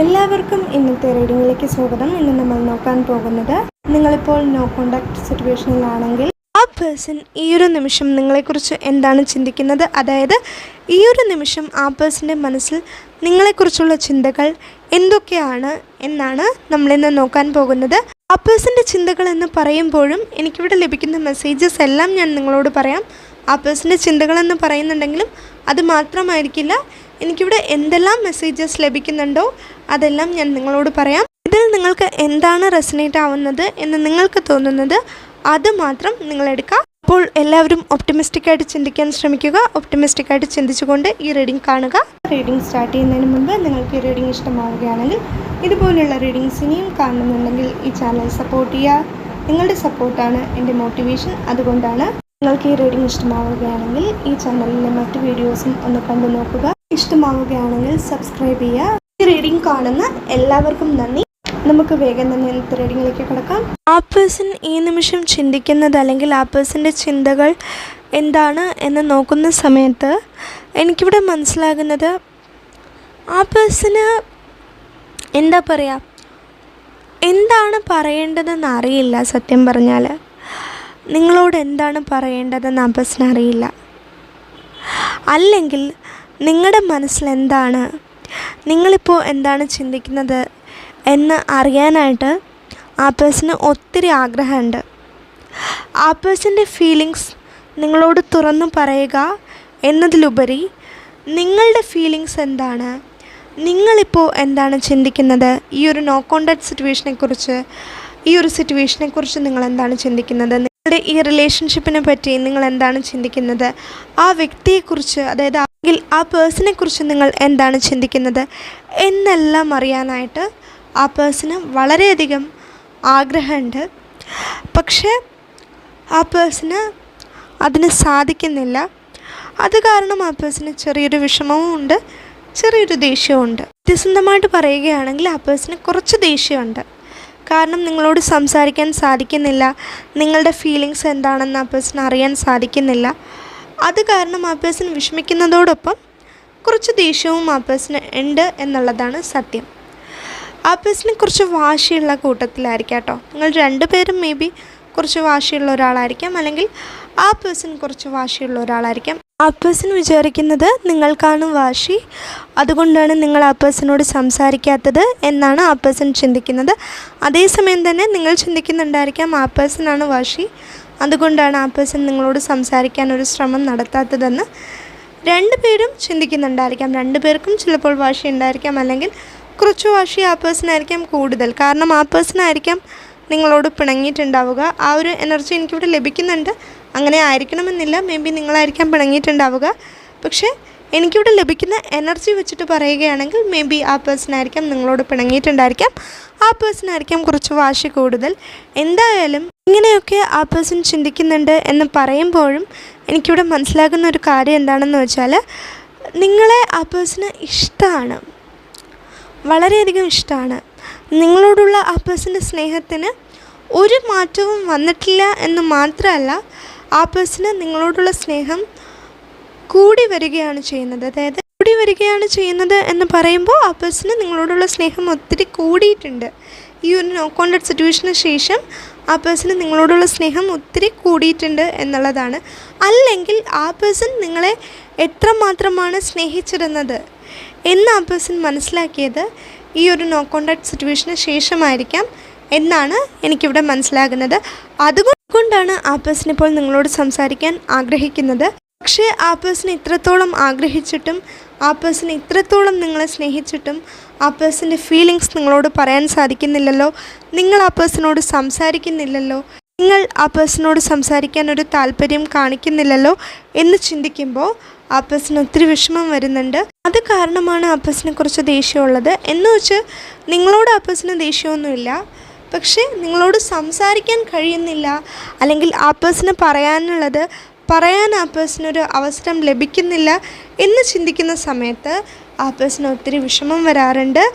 എല്ലാവർക്കും ഇന്നത്തെ റീഡിങ്ങിലേക്ക് സ്വാഗതം. ഇന്ന് നമ്മൾ നോക്കാൻ പോകുന്നത് നിങ്ങളിപ്പോൾ നോ കോണ്ടാക്ട് സിറ്റുവേഷനിലാണെങ്കിൽ ആ പേഴ്സൺ ഈ ഒരു നിമിഷം നിങ്ങളെക്കുറിച്ച് എന്താണ് ചിന്തിക്കുന്നത്? അതായത് ഈ ഒരു നിമിഷം ആ പേഴ്സന്റെ മനസ്സിൽ നിങ്ങളെക്കുറിച്ചുള്ള ചിന്തകൾ എന്തൊക്കെയാണ് എന്നാണ് നമ്മളിന്ന് നോക്കാൻ പോകുന്നത്. ആ പേഴ്സന്റെ ചിന്തകൾ എന്ന് പറയുമ്പോഴും എനിക്കിവിടെ ലഭിക്കുന്ന മെസ്സേജസ് എല്ലാം ഞാൻ നിങ്ങളോട് പറയാം. ആ പേഴ്സന്റെ ചിന്തകളെന്ന് പറയുന്നുണ്ടെങ്കിലും അത് മാത്രമായിരിക്കില്ല എനിക്കിവിടെ എന്തെല്ലാം മെസ്സേജസ് ലഭിക്കുന്നുണ്ടോ അതെല്ലാം ഞാൻ നിങ്ങളോട് പറയാം. ഇതിൽ നിങ്ങൾക്ക് എന്താണ് റെസനേറ്റ് ആവുന്നത് എന്ന് നിങ്ങൾക്ക് തോന്നുന്നത് അത് മാത്രം നിങ്ങൾ എടുക്കാം. അപ്പോൾ എല്ലാവരും ഒപ്റ്റിമിസ്റ്റിക് ആയിട്ട് ചിന്തിക്കാൻ ശ്രമിക്കുക. ഒപ്റ്റിമിസ്റ്റിക് ആയിട്ട് ചിന്തിച്ചുകൊണ്ട് ഈ റീഡിംഗ് കാണുക. റീഡിംഗ് സ്റ്റാർട്ട് ചെയ്യുന്നതിന് മുമ്പ് നിങ്ങൾക്ക് ഈ റീഡിംഗ് ഇഷ്ടമാവുകയാണെങ്കിൽ ഇതുപോലുള്ള റീഡിങ്സ് ഇനിയും കാണുന്നുണ്ടെങ്കിൽ ഈ ചാനൽ സപ്പോർട്ട് ചെയ്യുക. നിങ്ങളുടെ സപ്പോർട്ടാണ് എന്റെ മോട്ടിവേഷൻ അതുകൊണ്ടാണ് നിങ്ങൾക്ക് ഈ റീഡിംഗ് ഇഷ്ടമാവുകയാണെങ്കിൽ ഈ ചാനലിലെ മറ്റ് വീഡിയോസും ഒന്ന് കണ്ടു നോക്കുക ഇഷ്ടമാവുകയാണെങ്കിൽ സബ്സ്ക്രൈബ് ചെയ്യുക. റീഡിംഗ് കാണുന്ന എല്ലാവർക്കും നന്ദി. നമുക്ക് വേഗം തന്നെ ഇന്നത്തെ റീഡിങ്ങിലേക്ക് കിടക്കാം. ആ പേഴ്സൺ ഈ നിമിഷം ചിന്തിക്കുന്നത് അല്ലെങ്കിൽ ആ പേഴ്സന്റെ ചിന്തകൾ എന്താണ് എന്ന് നോക്കുന്ന സമയത്ത് എനിക്കിവിടെ മനസ്സിലാകുന്നത് ആ പേഴ്സന് എന്താ പറയുക എന്താണ് പറയേണ്ടതെന്ന് അറിയില്ല സത്യം പറഞ്ഞാൽ. നിങ്ങളോട് എന്താണ് പറയേണ്ടതെന്ന് ആ പേഴ്സൺ അറിയില്ല. അല്ലെങ്കിൽ നിങ്ങളുടെ മനസ്സിൽ എന്താണ് നിങ്ങളിപ്പോൾ എന്താണ് ചിന്തിക്കുന്നത് എന്ന് അറിയാനായിട്ട് ആ പേഴ്സന് ഒത്തിരി ആഗ്രഹമുണ്ട്. ആ പേഴ്സന്റെ ഫീലിങ്സ് നിങ്ങളോട് തുറന്നു പറയുക എന്നതിലുപരി നിങ്ങളുടെ ഫീലിങ്സ് എന്താണ്? നിങ്ങളിപ്പോൾ എന്താണ് ചിന്തിക്കുന്നത്? ഈ ഒരു നോ കോണ്ടാക്ട് സിറ്റുവേഷനെക്കുറിച്ച് ഈ ഒരു സിറ്റുവേഷനെക്കുറിച്ച് നിങ്ങൾ എന്താണ് ചിന്തിക്കുന്നത്? നിങ്ങളുടെ ഈ റിലേഷൻഷിപ്പിനെ പറ്റി നിങ്ങൾ എന്താണ് ചിന്തിക്കുന്നത്? ആ വ്യക്തിയെക്കുറിച്ച് അതായത് അല്ലെങ്കിൽ ആ പേഴ്സണെ കുറിച്ച് നിങ്ങൾ എന്താണ് ചിന്തിക്കുന്നത്? എന്നെല്ലാം അറിയാനായിട്ട് ആ പേഴ്സണ് വളരെയധികം ആഗ്രഹമുണ്ട്. പക്ഷേ ആ പേഴ്സണ് അതിന് സാധിക്കുന്നില്ല. അത് കാരണം ആ പേഴ്സണ് ചെറിയൊരു വിഷമവും ഉണ്ട് ചെറിയൊരു ദേഷ്യവും ഉണ്ട്. സത്യസന്ധമായിട്ട് പറയുകയാണെങ്കിൽ ആ പേഴ്സണ് കുറച്ച് ദേഷ്യമുണ്ട്. കാരണം നിങ്ങളോട് സംസാരിക്കാൻ സാധിക്കുന്നില്ല. നിങ്ങളുടെ ഫീലിങ്സ് എന്താണെന്ന് ആ പേഴ്സൺ അറിയാൻ സാധിക്കുന്നില്ല. അത് കാരണം ആ വിഷമിക്കുന്നതോടൊപ്പം കുറച്ച് ദേഷ്യവും ആ ഉണ്ട് എന്നുള്ളതാണ് സത്യം. ആ കുറച്ച് വാശിയുള്ള കൂട്ടത്തിലായിരിക്കാം കേട്ടോ. നിങ്ങൾ രണ്ടുപേരും മേ ബി കുറച്ച് വാശിയുള്ള ഒരാളായിരിക്കാം. അല്ലെങ്കിൽ ആ പേഴ്സൺ കുറച്ച് വാശിയുള്ള ഒരാളായിരിക്കാം. ആ പേഴ്സൺ വിചാരിക്കുന്നത് നിങ്ങൾക്കാണ് വാശി. അതുകൊണ്ടാണ് നിങ്ങൾ ആ പേഴ്സണോട് സംസാരിക്കാത്തത് എന്നാണ് ആ പേഴ്സൺ ചിന്തിക്കുന്നത്. അതേസമയം തന്നെ നിങ്ങൾ ചിന്തിക്കുന്നുണ്ടായിരിക്കാം ആ പേഴ്സണാണ് വാശി. അതുകൊണ്ടാണ് ആ പേഴ്സൺ നിങ്ങളോട് സംസാരിക്കാൻ ഒരു ശ്രമം നടത്താത്തതെന്ന് രണ്ടുപേരും ചിന്തിക്കുന്നുണ്ടായിരിക്കാം. രണ്ടുപേർക്കും ചിലപ്പോൾ വാശി ഉണ്ടായിരിക്കാം അല്ലെങ്കിൽ കുറച്ച് വാശി ആ പേഴ്സണായിരിക്കാം കൂടുതൽ. കാരണം ആ പേഴ്സണായിരിക്കാം നിങ്ങളോട് പിണങ്ങിയിട്ടുണ്ടാവുക. ആ ഒരു എനർജി എനിക്കിവിടെ ലഭിക്കുന്നുണ്ട്. അങ്ങനെ ആയിരിക്കണമെന്നില്ല. മേ ബി നിങ്ങളായിരിക്കാം പിണങ്ങിയിട്ടുണ്ടാവുക. പക്ഷേ എനിക്കിവിടെ ലഭിക്കുന്ന എനർജി വെച്ചിട്ട് പറയുകയാണെങ്കിൽ മേ ബി ആ പേഴ്സണായിരിക്കാം നിങ്ങളോട് പിണങ്ങിയിട്ടുണ്ടായിരിക്കാം. ആ പേഴ്സണായിരിക്കാം കുറച്ച് വാശി കൂടുതൽ. എന്തായാലും ഇങ്ങനെയൊക്കെ ആ പേഴ്സൺ ചിന്തിക്കുന്നുണ്ട് എന്ന് പറയുമ്പോഴും എനിക്കിവിടെ മനസ്സിലാകുന്ന ഒരു കാര്യം എന്താണെന്ന് വെച്ചാൽ നിങ്ങളെ ആ പേഴ്സണ് ഇഷ്ടമാണ്. വളരെയധികം ഇഷ്ടമാണ്. നിങ്ങളോടുള്ള ആ പേഴ്സന്റെ സ്നേഹത്തിന് ഒരു മാറ്റവും വന്നിട്ടില്ല എന്ന് മാത്രമല്ല ആ പേഴ്സണ് നിങ്ങളോടുള്ള സ്നേഹം കൂടി വരികയാണ് ചെയ്യുന്നത്. അതായത് കൂടി വരികയാണ് ചെയ്യുന്നത് എന്ന് പറയുമ്പോൾ ആ പേഴ്സണ് നിങ്ങളോടുള്ള സ്നേഹം ഒത്തിരി കൂടിയിട്ടുണ്ട്. ഈ ഒരു നോ കോൺടാക്ട് സിറ്റുവേഷന് ശേഷം ആ പേഴ്സണ് നിങ്ങളോടുള്ള സ്നേഹം ഒത്തിരി കൂടിയിട്ടുണ്ട് എന്നുള്ളതാണ്. അല്ലെങ്കിൽ ആ പേഴ്സൺ നിങ്ങളെ എത്രമാത്രമാണ് സ്നേഹിച്ചിരുന്നത് എന്ന് ആ പേഴ്സൺ മനസ്സിലാക്കിയത് ഈ ഒരു നോ കോണ്ടാക്ട് സിറ്റുവേഷന് ശേഷമായിരിക്കാം എന്നാണ് എനിക്കിവിടെ മനസ്സിലാകുന്നത്. അതുകൊണ്ടാണ് ആ പേഴ്സൺ ഇപ്പോൾ നിങ്ങളോട് സംസാരിക്കാൻ ആഗ്രഹിക്കുന്നത്. പക്ഷേ ആ പേഴ്സൺ ഇത്രത്തോളം ആഗ്രഹിച്ചിട്ടും ആ പേഴ്സൺ ഇത്രത്തോളം നിങ്ങളെ സ്നേഹിച്ചിട്ടും ആ പേഴ്സന്റെ ഫീലിങ്സ് നിങ്ങളോട് പറയാൻ സാധിക്കുന്നില്ലല്ലോ. നിങ്ങൾ ആ പേഴ്സണോട് സംസാരിക്കുന്നില്ലല്ലോ. നിങ്ങൾ ആ പേഴ്സണോട് സംസാരിക്കാൻ ഒരു താല്പര്യം കാണിക്കുന്നില്ലല്ലോ എന്ന് ചിന്തിക്കുമ്പോൾ ആ പേഴ്സൺ ഒത്തിരി വിഷമം വരുന്നുണ്ട്. അത് കാരണമാണ് ആ പേഴ്സണെ കുറിച്ച് ദേഷ്യമുള്ളത്. എന്ന് വെച്ച് നിങ്ങളോട് ആ പേഴ്സണ് ദേഷ്യമൊന്നുമില്ല. പക്ഷേ നിങ്ങളോട് സംസാരിക്കാൻ കഴിയുന്നില്ല. അല്ലെങ്കിൽ ആ പേഴ്സണ് പറയാനുള്ളത് പറയാൻ ആ പേഴ്സണൊരു അവസരം ലഭിക്കുന്നില്ല എന്ന് ചിന്തിക്കുന്ന സമയത്ത് ആ പേഴ്സണ് ഒത്തിരി വിഷമം വരാറുണ്ട്.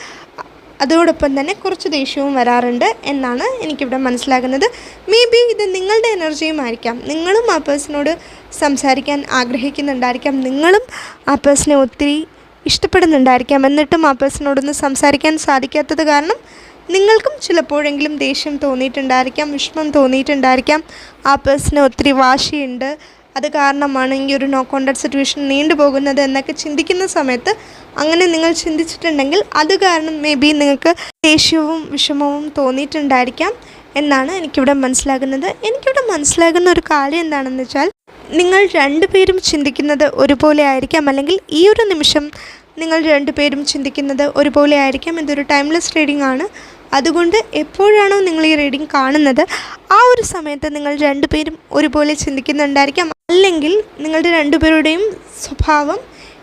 അതോടൊപ്പം തന്നെ കുറച്ച് ദേഷ്യവും വരാറുണ്ട് എന്നാണ് എനിക്കിവിടെ മനസ്സിലാകുന്നത്. മേ ബി ഇത് നിങ്ങളുടെ എനർജിയും ആയിരിക്കാം. നിങ്ങളും ആ പേഴ്സണോട് സംസാരിക്കാൻ ആഗ്രഹിക്കുന്നുണ്ടായിരിക്കാം. നിങ്ങളും ആ പേഴ്സണെ ഒത്തിരി ഇഷ്ടപ്പെടുന്നുണ്ടായിരിക്കാം. എന്നിട്ടും ആ പേഴ്സണോടൊന്ന് സംസാരിക്കാൻ സാധിക്കാത്തത് കാരണം നിങ്ങൾക്കും ചിലപ്പോഴെങ്കിലും ദേഷ്യം തോന്നിയിട്ടുണ്ടായിരിക്കാം വിഷമം തോന്നിയിട്ടുണ്ടായിരിക്കാം. ആ പേഴ്സണെ ഒത്തിരി വാശിയുണ്ട്. അത് കാരണമാണ് ഈ ഒരു നോ കോണ്ടാക്ട് സിറ്റുവേഷൻ നീണ്ടു പോകുന്നത് എന്നൊക്കെ ചിന്തിക്കുന്ന സമയത്ത് അങ്ങനെ നിങ്ങൾ ചിന്തിച്ചിട്ടുണ്ടെങ്കിൽ അത് കാരണം മേ ബി നിങ്ങൾക്ക് ദേഷ്യവും വിഷമവും തോന്നിയിട്ടുണ്ടായിരിക്കാം എന്നാണ് എനിക്കിവിടെ മനസ്സിലാകുന്നത്. എനിക്കിവിടെ മനസ്സിലാകുന്ന ഒരു കാര്യം എന്താണെന്ന് വെച്ചാൽ നിങ്ങൾ രണ്ടുപേരും ചിന്തിക്കുന്നത് ഒരുപോലെ ആയിരിക്കാം അല്ലെങ്കിൽ ഈ ഒരു നിമിഷം നിങ്ങൾ രണ്ടുപേരും ചിന്തിക്കുന്നത് ഒരുപോലെ ആയിരിക്കാം ഇതൊരു ടൈംലെസ് റീഡിംഗ് ആണ്. അതുകൊണ്ട് എപ്പോഴാണോ നിങ്ങൾ ഈ റീഡിംഗ് കാണുന്നത് ആ ഒരു സമയത്ത് നിങ്ങൾ രണ്ടുപേരും ഒരുപോലെ ചിന്തിക്കുന്നുണ്ടായിരിക്കാം. അല്ലെങ്കിൽ നിങ്ങളുടെ രണ്ടുപേരുടെയും സ്വഭാവം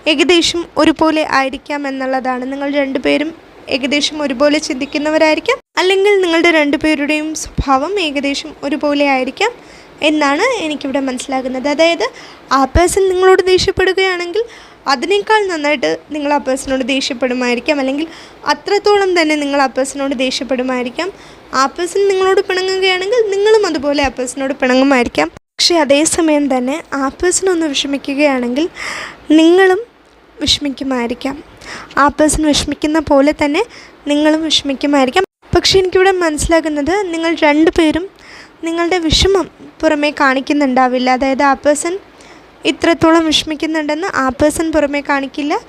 ഏകദേശം ഒരുപോലെ ആയിരിക്കാം എന്നുള്ളതാണ്. നിങ്ങൾ രണ്ടുപേരും ഏകദേശം ഒരുപോലെ ചിന്തിക്കുന്നവരായിരിക്കാം. അല്ലെങ്കിൽ നിങ്ങളുടെ രണ്ടുപേരുടെയും സ്വഭാവം ഏകദേശം ഒരുപോലെ ആയിരിക്കാം എന്നാണ് എനിക്കിവിടെ മനസ്സിലാകുന്നത്. അതായത് ആ പേഴ്സൺ നിങ്ങളോട് ദേഷ്യപ്പെടുകയാണെങ്കിൽ അതിനേക്കാൾ നന്നായിട്ട് നിങ്ങൾ ആ പേഴ്സണോട് ദേഷ്യപ്പെടുമായിരിക്കാം. അല്ലെങ്കിൽ അത്രത്തോളം തന്നെ നിങ്ങൾ ആ പേഴ്സണോട് ദേഷ്യപ്പെടുമായിരിക്കാം. ആ പേഴ്സൺ നിങ്ങളോട് പിണങ്ങുകയാണെങ്കിൽ നിങ്ങളും അതുപോലെ ആ പേഴ്സണോട് പിണങ്ങുമായിരിക്കാം. പക്ഷേ അതേസമയം തന്നെ ആ പേഴ്സൺ ഒന്ന് വിഷമിക്കുകയാണെങ്കിൽ നിങ്ങളും വിഷമിക്കുമായിരിക്കാം. ആ പേഴ്സൺ വിഷമിക്കുന്ന പോലെ തന്നെ നിങ്ങളും വിഷമിക്കുമായിരിക്കാം. പക്ഷേ എനിക്കിവിടെ മനസ്സിലാകുന്നത് നിങ്ങൾ രണ്ടുപേരും നിങ്ങളുടെ വിഷമം പുറമേ കാണിക്കുന്നുണ്ടാവില്ല. അതായത് ആ പേഴ്സൺ ഇത്രത്തോളം വിഷമിക്കുന്നുണ്ടെന്ന് ആ പേഴ്സൺ പുറമേ കാണിക്കില്ല.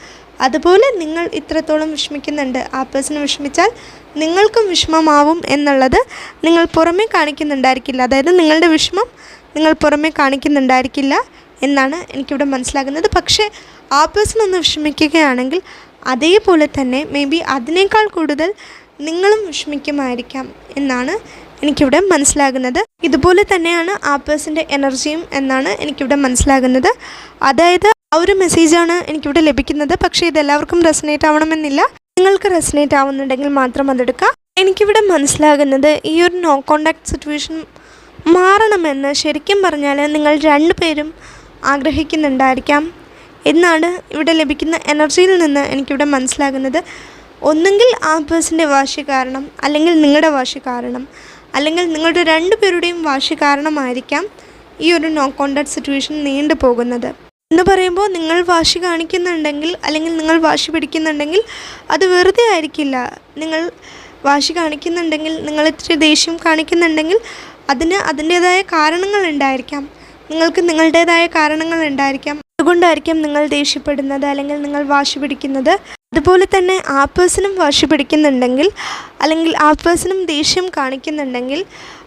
അതുപോലെ നിങ്ങൾ ഇത്രത്തോളം വിഷമിക്കുന്നുണ്ട്. ആ പേഴ്സൺ വിഷമിച്ചാൽ നിങ്ങൾക്കും വിഷമമാവും എന്നുള്ളത് നിങ്ങൾ പുറമേ കാണിക്കുന്നുണ്ടായിരിക്കില്ല. അതായത് നിങ്ങളുടെ വിഷമം നിങ്ങൾ പുറമേ കാണിക്കുന്നുണ്ടായിരിക്കില്ല എന്നാണ് എനിക്കിവിടെ മനസ്സിലാകുന്നത്. പക്ഷേ ആ പേഴ്സൺ ഒന്ന് വിഷമിക്കുകയാണെങ്കിൽ അതേപോലെ തന്നെ മേ ബി അതിനേക്കാൾ കൂടുതൽ നിങ്ങളും വിഷമിക്കുമായിരിക്കാം എന്നാണ് എനിക്കിവിടെ മനസ്സിലാകുന്നത്. ഇതുപോലെ തന്നെയാണ് ആ പേഴ്സന്റെ എനർജിയും എന്നാണ് എനിക്കിവിടെ മനസ്സിലാകുന്നത്. അതായത് ആ ഒരു മെസ്സേജാണ് എനിക്കിവിടെ ലഭിക്കുന്നത്. പക്ഷേ ഇത് എല്ലാവർക്കും റെസനേറ്റ് ആവണമെന്നില്ല. നിങ്ങൾക്ക് റെസനേറ്റ് ആവുന്നുണ്ടെങ്കിൽ മാത്രം അതെടുക്കാം എനിക്കിവിടെ മനസ്സിലാകുന്നത് ഈ ഒരു നോ കോണ്ടാക്ട് സിറ്റുവേഷൻ മാറണമെന്ന് ശരിക്കും പറഞ്ഞാൽ നിങ്ങൾ രണ്ടു പേരും ആഗ്രഹിക്കുന്നുണ്ടായിരിക്കാം. എന്നാണ് ഇവിടെ ലഭിക്കുന്ന എനർജിയിൽ നിന്ന് എനിക്കിവിടെ മനസ്സിലാകുന്നത്. ഒന്നുകിൽ ആ പേഴ്സന്റെ വാശി കാരണം അല്ലെങ്കിൽ നിങ്ങളുടെ വാശി കാരണം. അല്ലെങ്കിൽ നിങ്ങളുടെ രണ്ടു പേരുടെയും വാശി കാരണമായിരിക്കാം ഈ ഒരു നോ കോണ്ടാക്ട് സിറ്റുവേഷൻ നീണ്ടു പോകുന്നത്. എന്ന് പറയുമ്പോൾ നിങ്ങൾ വാശി കാണിക്കുന്നുണ്ടെങ്കിൽ അല്ലെങ്കിൽ നിങ്ങൾ വാശി പിടിക്കുന്നുണ്ടെങ്കിൽ അത് വെറുതെ ആയിരിക്കില്ല. നിങ്ങൾ വാശി കാണിക്കുന്നുണ്ടെങ്കിൽ നിങ്ങൾ ഇത്തിരി ദേഷ്യം കാണിക്കുന്നുണ്ടെങ്കിൽ അതിന് അതിന്റേതായ കാരണങ്ങൾ ഉണ്ടായിരിക്കാം. നിങ്ങൾക്ക് നിങ്ങളുടേതായ കാരണങ്ങൾ ഉണ്ടായിരിക്കാം. അതുകൊണ്ടായിരിക്കാം നിങ്ങൾ ദേഷ്യപ്പെടുന്നത് അല്ലെങ്കിൽ നിങ്ങൾ വാശി പിടിക്കുന്നത്. അതുപോലെ തന്നെ ആ പേഴ്സണും വാശി പിടിക്കുന്നുണ്ടെങ്കിൽ അല്ലെങ്കിൽ ആ പേഴ്സണും ദേഷ്യം കാണിക്കുന്നുണ്ടെങ്കിൽ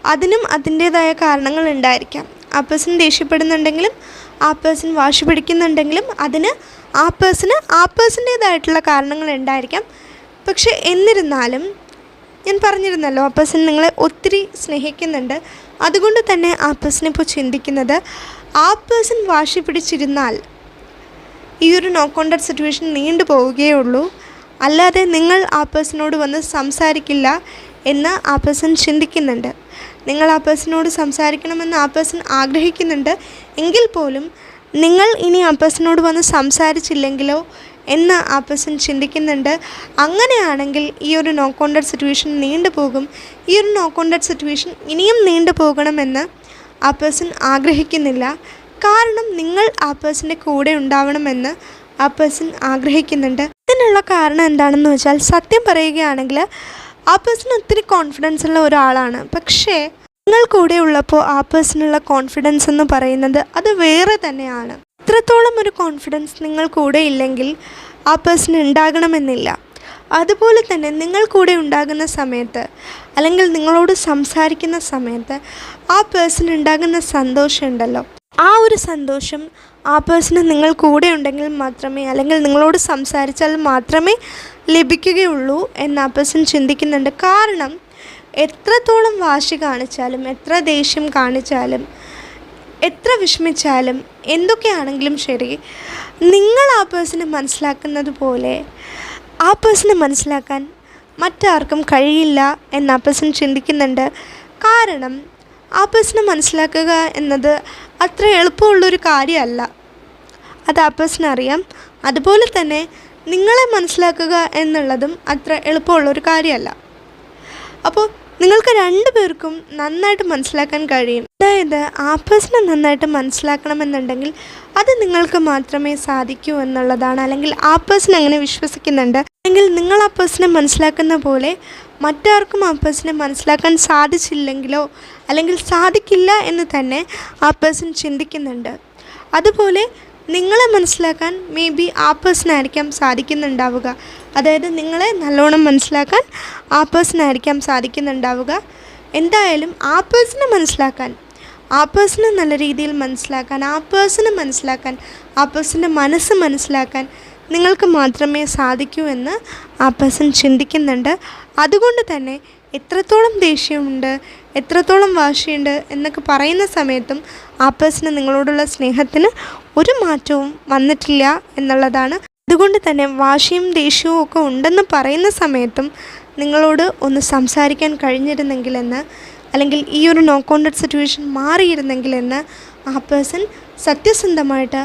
അതിനും അതിന്റേതായ കാരണങ്ങൾ ഉണ്ടായിരിക്കാം. ആ പേഴ്സൺ ദേഷ്യപ്പെടുന്നുണ്ടെങ്കിലും ആ പേഴ്സൺ വാശി പിടിക്കുന്നുണ്ടെങ്കിലും അതിന് ആ പേഴ്സണ് ആ പേഴ്സന്റേതായിട്ടുള്ള കാരണങ്ങൾ ഉണ്ടായിരിക്കാം. പക്ഷേ എന്നിരുന്നാലും ഞാൻ പറഞ്ഞിരുന്നല്ലോ ആ പേഴ്സൺ നിങ്ങളെ ഒത്തിരി സ്നേഹിക്കുന്നുണ്ട്. അതുകൊണ്ട് തന്നെ ആ പേഴ്സൺ ഇപ്പോൾ ചിന്തിക്കുന്നത് ആ പേഴ്സൺ വാശി പിടിച്ചിരുന്നാൽ ഈ ഒരു നോ കോണ്ടാക്ട് സിറ്റുവേഷൻ നീണ്ടു പോവുകയുള്ളൂ അല്ലാതെ നിങ്ങൾ ആ പേഴ്സണോട് വന്ന് സംസാരിക്കില്ല എന്ന് ആ പേഴ്സൺ ചിന്തിക്കുന്നുണ്ട്. നിങ്ങൾ ആ പേഴ്സണോട് സംസാരിക്കണമെന്ന് ആ പേഴ്സൺ ആഗ്രഹിക്കുന്നുണ്ട്. എങ്കിൽ പോലും നിങ്ങൾ ഇനി ആ പേഴ്സണോട് വന്ന് സംസാരിച്ചില്ലെങ്കിലോ എന്ന് ആ പേഴ്സൺ ചിന്തിക്കുന്നുണ്ട്. അങ്ങനെയാണെങ്കിൽ ഈ ഒരു നോ കോണ്ടാക്ട് സിറ്റുവേഷൻ നീണ്ടു പോകും. ഈ ഒരു നോ കോണ്ടാക്ട് സിറ്റുവേഷൻ ഇനിയും നീണ്ടു പോകണമെന്ന് ആ പേഴ്സൺ ആഗ്രഹിക്കുന്നില്ല. കാരണം നിങ്ങൾ ആ പേഴ്സന്റെ കൂടെ ഉണ്ടാവണമെന്ന് ആ പേഴ്സൺ ആഗ്രഹിക്കുന്നുണ്ട്. ഇതിനുള്ള കാരണം എന്താണെന്ന് വെച്ചാൽ സത്യം പറയുകയാണെങ്കിൽ ആ പേഴ്സൺ ഒത്തിരി കോൺഫിഡൻസ് ഉള്ള ഒരാളാണ്. പക്ഷേ നിങ്ങൾ കൂടെ ഉള്ളപ്പോൾ ആ പേഴ്സണുള്ള കോൺഫിഡൻസ് എന്ന് പറയുന്നത് അത് വേറെ തന്നെയാണ്. ഇത്രത്തോളം ഒരു കോൺഫിഡൻസ് നിങ്ങൾ കൂടെ ഇല്ലെങ്കിൽ ആ പേഴ്സൺ ഉണ്ടാകണമെന്നില്ല. അതുപോലെ തന്നെ നിങ്ങൾ കൂടെ ഉണ്ടാകുന്ന സമയത്ത് അല്ലെങ്കിൽ നിങ്ങളോട് സംസാരിക്കുന്ന സമയത്ത് ആ പേഴ്സൺ ഉണ്ടാകുന്ന സന്തോഷം ഉണ്ടല്ലോ. ആ ഒരു സന്തോഷം ആ പേഴ്സണ് നിങ്ങൾ കൂടെ ഉണ്ടെങ്കിൽ മാത്രമേ അല്ലെങ്കിൽ നിങ്ങളോട് സംസാരിച്ചാൽ മാത്രമേ ലഭിക്കുകയുള്ളൂ എന്ന് ആ പേഴ്സൺ ചിന്തിക്കുന്നുണ്ട്. കാരണം എത്രത്തോളം വാശി കാണിച്ചാലും എത്ര ദേഷ്യം കാണിച്ചാലും എത്ര വിഷമിച്ചാലും എന്തൊക്കെയാണെങ്കിലും ശരി നിങ്ങൾ ആ പേഴ്സണെ മനസ്സിലാക്കുന്നത് പോലെ ആ പേഴ്സണെ മനസ്സിലാക്കാൻ മറ്റാർക്കും കഴിയില്ല എന്ന് ആ പേഴ്സൺ ചിന്തിക്കുന്നുണ്ട്. കാരണം ആ പേഴ്സണെ മനസ്സിലാക്കുക എന്നത് അത്ര എളുപ്പമുള്ളൊരു കാര്യമല്ല. അത് ആ പേഴ്സൺ അറിയാം. അതുപോലെ തന്നെ നിങ്ങളെ മനസ്സിലാക്കുക എന്നുള്ളതും അത്ര എളുപ്പമുള്ളൊരു കാര്യമല്ല. അപ്പോൾ നിങ്ങൾക്ക് രണ്ടുപേർക്കും നന്നായിട്ട് മനസ്സിലാക്കാൻ കഴിയും. അതായത് ആ പേഴ്സണെ നന്നായിട്ട് മനസ്സിലാക്കണമെന്നുണ്ടെങ്കിൽ അത് നിങ്ങൾക്ക് മാത്രമേ സാധിക്കൂ എന്നുള്ളതാണ്. അല്ലെങ്കിൽ ആ പേഴ്സൺ അങ്ങനെ വിശ്വസിക്കുന്നുണ്ട്? അല്ലെങ്കിൽ നിങ്ങൾ ആ പേഴ്സണെ മനസ്സിലാക്കുന്ന പോലെ മറ്റാർക്കും ആ പേഴ്സണെ മനസ്സിലാക്കാൻ സാധിച്ചില്ലെങ്കിലോ അല്ലെങ്കിൽ സാധിക്കില്ല എന്ന് തന്നെ ആ പേഴ്സൺ ചിന്തിക്കുന്നുണ്ട്. അതുപോലെ നിങ്ങളെ മനസ്സിലാക്കാൻ മേ ബി ആ പേഴ്സണായിരിക്കാം സാധിക്കുന്നുണ്ടാവുക. അതായത് നിങ്ങളെ നല്ലോണം മനസ്സിലാക്കാൻ ആ പേഴ്സണായിരിക്കാം സാധിക്കുന്നുണ്ടാവുക. എന്തായാലും ആ പേഴ്സണെ മനസ്സിലാക്കാൻ ആ പേഴ്സണെ നല്ല രീതിയിൽ മനസ്സിലാക്കാൻ ആ പേഴ്സണെ മനസ്സിലാക്കാൻ ആ പേഴ്സന്റെ മനസ്സ് മനസ്സിലാക്കാൻ നിങ്ങൾക്ക് മാത്രമേ സാധിക്കൂ എന്ന് ആ പേഴ്സൺ ചിന്തിക്കുന്നുണ്ട്. അതുകൊണ്ട് തന്നെ എത്രത്തോളം ദേഷ്യമുണ്ട് എത്രത്തോളം വാശിയുണ്ട് എന്നൊക്കെ പറയുന്ന സമയത്തും ആ പേഴ്സണ് നിങ്ങളോടുള്ള സ്നേഹത്തിന് ഒരു മാറ്റവും വന്നിട്ടില്ല എന്നുള്ളതാണ്. അതുകൊണ്ട് തന്നെ വാശിയും ദേഷ്യവും ഒക്കെ ഉണ്ടെന്ന് പറയുന്ന സമയത്തും നിങ്ങളോട് ഒന്ന് സംസാരിക്കാൻ കഴിഞ്ഞിരുന്നെങ്കിലെന്ന് അല്ലെങ്കിൽ ഈ ഒരു നോ കോണ്ടക്ട് സിറ്റുവേഷൻ മാറിയിരുന്നെങ്കിലെന്ന് ആ പേഴ്സൺ സത്യസന്ധമായിട്ട്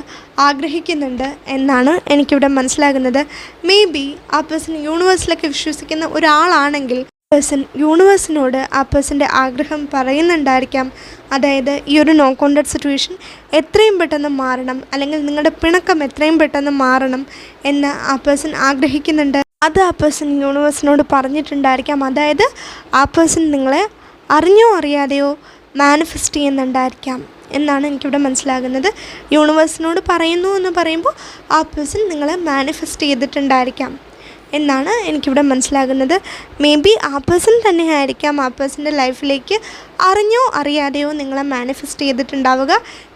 ആഗ്രഹിക്കുന്നുണ്ട് എന്നാണ് എനിക്കിവിടെ മനസ്സിലാകുന്നത്. മേ ബി ആ പേഴ്സൺ യൂണിവേഴ്സിലൊക്കെ വിശ്വസിക്കുന്ന ഒരാളാണെങ്കിൽ പേഴ്സൺ യൂണിവേഴ്സിനോട് ആ പേഴ്സന്റെ ആഗ്രഹം പറയുന്നുണ്ടായിരിക്കാം. അതായത് ഈ ഒരു നോ കോണ്ടാക്ട് സിറ്റുവേഷൻ എത്രയും പെട്ടെന്ന് മാറണം അല്ലെങ്കിൽ നിങ്ങളുടെ പിണക്കം എത്രയും പെട്ടെന്ന് മാറണം എന്ന് ആ പേഴ്സൺ ആഗ്രഹിക്കുന്നുണ്ട്. അത് ആ പേഴ്സൺ യൂണിവേഴ്സിനോട് പറഞ്ഞിട്ടുണ്ടായിരിക്കാം. അതായത് ആ പേഴ്സൺ നിങ്ങളെ അറിഞ്ഞോ അറിയാതെയോ മാനിഫെസ്റ്റ് ചെയ്യുന്നുണ്ടായിരിക്കാം എന്നാണ് എനിക്കിവിടെ മനസ്സിലാകുന്നത്. യൂണിവേഴ്സിനോട് പറയുന്നു എന്ന് പറയുമ്പോൾ ആ പേഴ്സൺ നിങ്ങളെ മാനിഫെസ്റ്റ് ചെയ്തിട്ടുണ്ടായിരിക്കാം എന്നാണ് എനിക്കിവിടെ മനസ്സിലാകുന്നത്. മേ ബി ആ പേഴ്സൺ തന്നെ ആയിരിക്കാം ആ പേഴ്സന്റെ ലൈഫിലേക്ക് അറിഞ്ഞോ അറിയാതെയോ നിങ്ങളെ മാനിഫെസ്റ്റ് ചെയ്തിട്ടുണ്ടാവുക.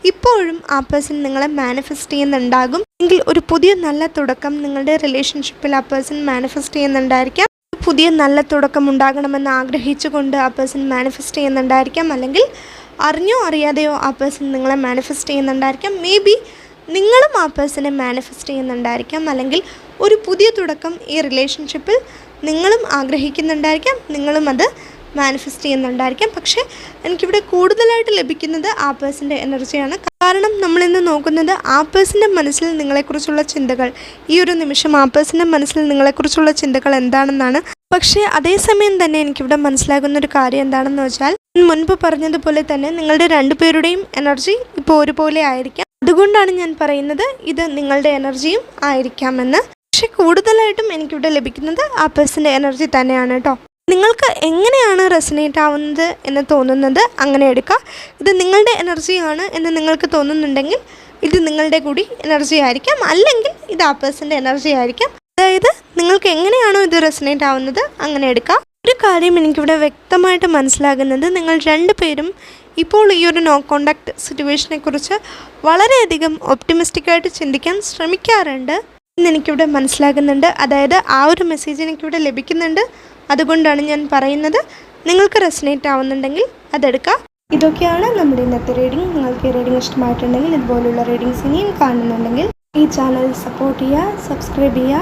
ഇപ്പോഴും ആ പേഴ്സൺ നിങ്ങളെ മാനിഫെസ്റ്റ് ചെയ്യുന്നുണ്ടാകും. എങ്കിൽ ഒരു പുതിയ നല്ല തുടക്കം നിങ്ങളുടെ റിലേഷൻഷിപ്പിൽ ആ പേഴ്സൺ മാനിഫെസ്റ്റ് ചെയ്യുന്നുണ്ടായിരിക്കാം. പുതിയ നല്ല തുടക്കം ഉണ്ടാകണമെന്ന് ആഗ്രഹിച്ചുകൊണ്ട് ആ പേഴ്സൺ മാനിഫെസ്റ്റ് ചെയ്യുന്നുണ്ടായിരിക്കാം. അല്ലെങ്കിൽ അറിഞ്ഞോ അറിയാതെയോ ആ പേഴ്സൺ നിങ്ങളെ മാനിഫെസ്റ്റ് ചെയ്യുന്നുണ്ടായിരിക്കാം. മേ ബി നിങ്ങളും ആ പേഴ്സണെ മാനിഫെസ്റ്റ് ചെയ്യുന്നുണ്ടായിരിക്കാം. അല്ലെങ്കിൽ ഒരു പുതിയ തുടക്കം ഈ റിലേഷൻഷിപ്പിൽ നിങ്ങളും ആഗ്രഹിക്കുന്നുണ്ടായിരിക്കാം. നിങ്ങളും അത് മാനിഫെസ്റ്റ് ചെയ്യുന്നുണ്ടായിരിക്കാം. പക്ഷേ എനിക്കിവിടെ കൂടുതലായിട്ട് ലഭിക്കുന്നത് ആ പേഴ്സന്റെ എനർജിയാണ് കാരണം നമ്മളിന്ന് നോക്കുന്നത് ആ പേഴ്സന്റെ മനസ്സിൽ നിങ്ങളെക്കുറിച്ചുള്ള ചിന്തകൾ. ഈ ഒരു നിമിഷം ആ പേഴ്സന്റെ മനസ്സിൽ നിങ്ങളെക്കുറിച്ചുള്ള ചിന്തകൾ എന്താണെന്നാണ് പക്ഷേ അതേസമയം തന്നെ എനിക്കിവിടെ മനസ്സിലാകുന്ന ഒരു കാര്യം എന്താണെന്ന് വെച്ചാൽ മുൻപ് പറഞ്ഞതുപോലെ തന്നെ നിങ്ങളുടെ രണ്ടുപേരുടെയും എനർജി ഇപ്പോൾ ഒരുപോലെ ആയിരിക്കാം. അതുകൊണ്ടാണ് ഞാൻ പറയുന്നത് ഇത് നിങ്ങളുടെ എനർജിയും ആയിരിക്കാമെന്ന്. പക്ഷെ കൂടുതലായിട്ടും എനിക്കിവിടെ ലഭിക്കുന്നത് ആ പേഴ്സന്റെ എനർജി തന്നെയാണ് കേട്ടോ. നിങ്ങൾക്ക് എങ്ങനെയാണ് റെസിനേറ്റ് ആവുന്നത് എന്ന് തോന്നുന്നത് അങ്ങനെ എടുക്കുക ഇത് നിങ്ങളുടെ എനർജിയാണ് എന്ന് നിങ്ങൾക്ക് തോന്നുന്നുണ്ടെങ്കിൽ ഇത് നിങ്ങളുടെ കൂടി എനർജി ആയിരിക്കാം. അല്ലെങ്കിൽ ഇത് ആ പേഴ്സന്റെ എനർജി ആയിരിക്കാം. അതായത് നിങ്ങൾക്ക് എങ്ങനെയാണോ ഇത് റെസിനേറ്റ് ആവുന്നത് അങ്ങനെ എടുക്കാം. ഒരു കാര്യം എനിക്കിവിടെ വ്യക്തമായിട്ട് മനസ്സിലാകുന്നത് നിങ്ങൾ രണ്ടുപേരും ഇപ്പോൾ ഈ ഒരു നോ കോണ്ടാക്ട് സിറ്റുവേഷനെ കുറിച്ച് വളരെയധികം ഒപ്റ്റിമിസ്റ്റിക്കായിട്ട് ചിന്തിക്കാൻ ശ്രമിക്കാറുണ്ട് എന്ന് എനിക്കിവിടെ മനസ്സിലാകുന്നുണ്ട്. അതായത് ആ ഒരു മെസ്സേജ് എനിക്കിവിടെ ലഭിക്കുന്നുണ്ട്. അതുകൊണ്ടാണ് ഞാൻ പറയുന്നത് നിങ്ങൾക്ക് റെസിനേറ്റ് ആവുന്നുണ്ടെങ്കിൽ അതെടുക്കാം. ഇതൊക്കെയാണ് നമ്മുടെ ഇന്നത്തെ റീഡിംഗ് നിങ്ങൾക്ക് ഈ റീഡിംഗ് ഇഷ്ടമായിട്ടുണ്ടെങ്കിൽ ഇതുപോലുള്ള റീഡിങ്സ് ഇനിയും കാണുന്നുണ്ടെങ്കിൽ ഈ ചാനൽ സപ്പോർട്ട് ചെയ്യുക സബ്സ്ക്രൈബ് ചെയ്യുക.